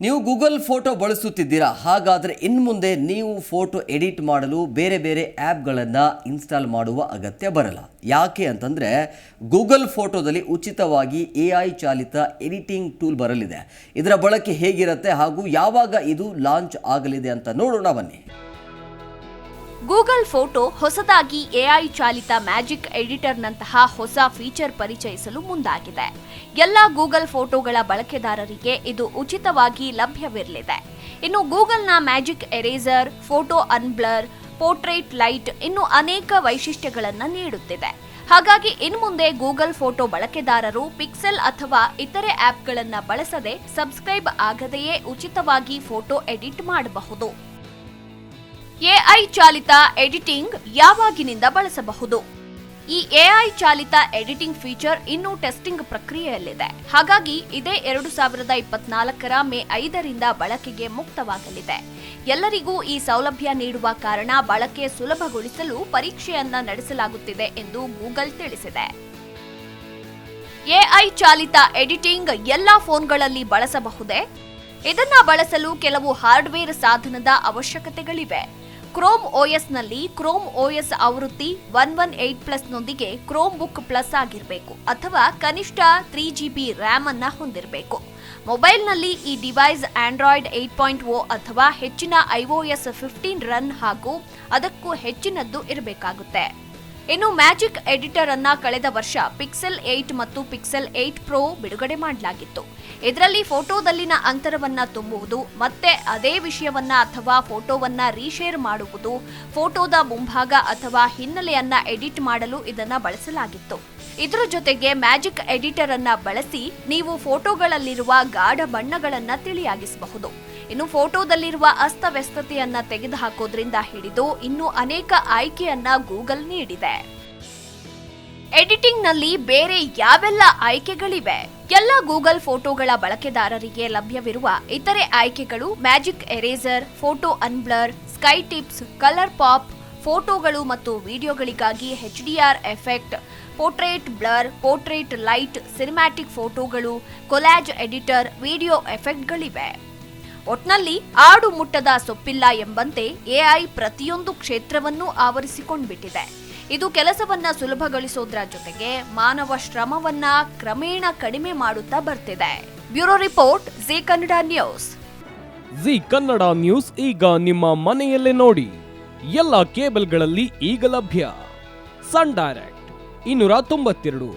ನೀವು Google photo ಬಳಸುತ್ತಿದ್ದೀರಾ? ಹಾಗಾದರೆ ಇನ್ನು ಮುಂದೆ ನೀವು ಫೋಟೋ ಎಡಿಟ್ ಮಾಡಲು ಬೇರೆ ಬೇರೆ ಆ್ಯಪ್ಗಳನ್ನು ಇನ್ಸ್ಟಾಲ್ ಮಾಡುವ ಅಗತ್ಯ ಬರಲ್ಲ. ಯಾಕೆ ಅಂತಂದರೆ ಗೂಗಲ್ ಫೋಟೋದಲ್ಲಿ ಉಚಿತವಾಗಿ ಎ ಐ ಚಾಲಿತ ಎಡಿಟಿಂಗ್ ಟೂಲ್ ಬರಲಿದೆ. ಇದರ ಬಳಕೆ ಹೇಗಿರುತ್ತೆ ಹಾಗೂ ಯಾವಾಗ ಇದು ಲಾಂಚ್ ಆಗಲಿದೆ ಅಂತ ನೋಡೋಣ ಬನ್ನಿ. ಗೂಗಲ್ ಫೋಟೋ ಹೊಸದಾಗಿ ಎಐ ಚಾಲಿತ ಮ್ಯಾಜಿಕ್ ಎಡಿಟರ್ನಂತಹ ಹೊಸ ಫೀಚರ್ ಪರಿಚಯಿಸಲು ಮುಂದಾಗಿದೆ. ಎಲ್ಲ ಗೂಗಲ್ ಫೋಟೋಗಳ ಬಳಕೆದಾರರಿಗೆ ಇದು ಉಚಿತವಾಗಿ ಲಭ್ಯವಿರಲಿದೆ. ಇನ್ನು ಗೂಗಲ್ನ magic eraser, photo unblur, portrait light ಇನ್ನು ಅನೇಕ ವೈಶಿಷ್ಟ್ಯಗಳನ್ನು ನೀಡುತ್ತಿದೆ. ಹಾಗಾಗಿ ಇನ್ಮುಂದೆ ಗೂಗಲ್ ಫೋಟೋ ಬಳಕೆದಾರರು ಪಿಕ್ಸೆಲ್ ಅಥವಾ ಇತರೆ ಆಪ್ಗಳನ್ನು ಬಳಸದೆ ಸಬ್ಸ್ಕ್ರೈಬ್ ಆಗದೆಯೇ ಉಚಿತವಾಗಿ ಫೋಟೋ ಎಡಿಟ್ ಮಾಡಬಹುದು. ಎಐ ಚಾಲಿತ ಎಡಿಟಿಂಗ್ ಯಾವಾಗಿನಿಂದ ಬಳಸಬಹುದು? ಈ ಎಐ ಚಾಲಿತ ಎಡಿಟಿಂಗ್ ಫೀಚರ್ ಇನ್ನೂ ಟೆಸ್ಟಿಂಗ್ ಪ್ರಕ್ರಿಯೆಯಲ್ಲಿದೆ. ಹಾಗಾಗಿ ಇದೇ ಎರಡು ಸಾವಿರದ ಇಪ್ಪತ್ನಾಲ್ಕರ ಮೇ ಐದರಿಂದ ಬಳಕೆಗೆ ಮುಕ್ತವಾಗಲಿದೆ. ಎಲ್ಲರಿಗೂ ಈ ಸೌಲಭ್ಯ ನೀಡುವ ಕಾರಣ ಬಳಕೆ ಸುಲಭಗೊಳಿಸಲು ಪರೀಕ್ಷೆಯನ್ನ ನಡೆಸಲಾಗುತ್ತಿದೆ ಎಂದು ಗೂಗಲ್ ತಿಳಿಸಿದೆ. ಎಐ ಚಾಲಿತ ಎಡಿಟಿಂಗ್ ಎಲ್ಲಾ ಫೋನ್ಗಳಲ್ಲಿ ಬಳಸಬಹುದೇ? ಇದನ್ನ ಬಳಸಲು ಕೆಲವು ಹಾರ್ಡ್ವೇರ್ ಸಾಧನದ ಅವಶ್ಯಕತೆಗಳಿವೆ. ಕ್ರೋಮ್ ಓಎಸ್ನಲ್ಲಿ ಕ್ರೋಮ್ ಓಎಸ್ ಆವೃತ್ತಿ ಒನ್ ಒನ್ ಏಟ್ ಪ್ಲಸ್ನೊಂದಿಗೆ ಕ್ರೋಮ್ ಬುಕ್ ಪ್ಲಸ್ ಆಗಿರಬೇಕು ಅಥವಾ ಕನಿಷ್ಠ ತ್ರೀ ಜಿಬಿ ರ್ಯಾಮ್ ಅನ್ನ ಹೊಂದಿರಬೇಕು. ಮೊಬೈಲ್ನಲ್ಲಿ ಈ device Android eight point O ಅಥವಾ ಹೆಚ್ಚಿನ ಐಒಎಸ್ ಫಿಫ್ಟೀನ್ ರನ್ ಹಾಗೂ ಅದಕ್ಕೂ ಹೆಚ್ಚಿನದ್ದು ಇರಬೇಕಾಗುತ್ತೆ. ಇನ್ನು ಮ್ಯಾಜಿಕ್ ಎಡಿಟರ್ ಅನ್ನ ಕಳೆದ ವರ್ಷ ಪಿಕ್ಸೆಲ್ ಏಟ್ ಮತ್ತು ಪಿಕ್ಸೆಲ್ ಏಟ್ ಪ್ರೋ ಬಿಡುಗಡೆ ಮಾಡಲಾಗಿತ್ತು. ಇದರಲ್ಲಿ ಫೋಟೋದಲ್ಲಿನ ಅಂತರವನ್ನ ತುಂಬುವುದು, ಮತ್ತೆ ಅದೇ ವಿಷಯವನ್ನ ಅಥವಾ ಫೋಟೋವನ್ನ ರೀಶೇರ್ ಮಾಡುವುದು, ಫೋಟೋದ ಮುಂಭಾಗ ಅಥವಾ ಹಿನ್ನೆಲೆಯನ್ನ ಎಡಿಟ್ ಮಾಡಲು ಇದನ್ನ ಬಳಸಲಾಗಿತ್ತು. ಇದರ ಜೊತೆಗೆ ಮ್ಯಾಜಿಕ್ ಎಡಿಟರ್ ಅನ್ನ ಬಳಸಿ ನೀವು ಫೋಟೋಗಳಲ್ಲಿರುವ ಗಾಢ ಬಣ್ಣಗಳನ್ನ ತಿಳಿಯಾಗಿಸಬಹುದು. ಇನ್ನು ಫೋಟೋದಲ್ಲಿರುವ ಅಸ್ತವ್ಯಸ್ತತೆಯನ್ನ ತೆಗೆದುಹಾಕೋದ್ರಿಂದ ಹಿಡಿದು ಇನ್ನು ಅನೇಕ ಆಯ್ಕೆಯನ್ನ ಗೂಗಲ್ ನೀಡಿದೆ. ಎಡಿಟಿಂಗ್ನಲ್ಲಿ ಬೇರೆ ಯಾವೆಲ್ಲ ಆಯ್ಕೆಗಳಿವೆ? ಎಲ್ಲ ಗೂಗಲ್ ಫೋಟೋಗಳ ಬಳಕೆದಾರರಿಗೆ ಲಭ್ಯವಿರುವ ಇತರೆ ಆಯ್ಕೆಗಳು magic eraser, photo unblur, sky tips, colour pop, ಫೋಟೋಗಳು ಮತ್ತು ವಿಡಿಯೋಗಳಿಗಾಗಿ HDR effect, portrait blur, portrait light, cinematic ಫೋಟೋಗಳು, ಕೊಲ್ಯಾಜ್ ಎಡಿಟರ್, ವಿಡಿಯೋ ಎಫೆಕ್ಟ್ಗಳಿವೆ. ಒಟ್ನಲ್ಲಿ ಆಡು ಮುಟ್ಟದ ಸೊಪ್ಪಿಲ್ಲ ಎಂಬಂತೆ ಎಐ ಪ್ರತಿಯೊಂದು ಕ್ಷೇತ್ರವನ್ನೂ ಆವರಿಸಿಕೊಂಡ್ಬಿಟ್ಟಿದೆ. ಇದು ಕೆಲಸವನ್ನ ಸುಲಭಗೊಳಿಸೋದ್ರ ಜೊತೆಗೆ ಮಾನವ ಶ್ರಮವನ್ನ ಕ್ರಮೇಣ ಕಡಿಮೆ ಮಾಡುತ್ತಾ ಬರ್ತಿದೆ. Bureau report, Zee Kannada news. Zee Kannada news ಈಗ ನಿಮ್ಮ ಮನೆಯಲ್ಲೇ ನೋಡಿ. ಎಲ್ಲ ಕೇಬಲ್ಗಳಲ್ಲಿ ಈಗ ಲಭ್ಯ. ಸನ್ ಡೈರೆಕ್ಟ್ ಇನ್ನೂರ ತೊಂಬತ್ತೆರಡು,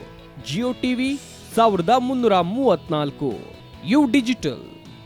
ಜಿಯೋ ಟಿವಿ ಸಾವಿರದ ಮುನ್ನೂರ ಮೂವತ್ನಾಲ್ಕು ಯು ಡಿಜಿಟಲ್.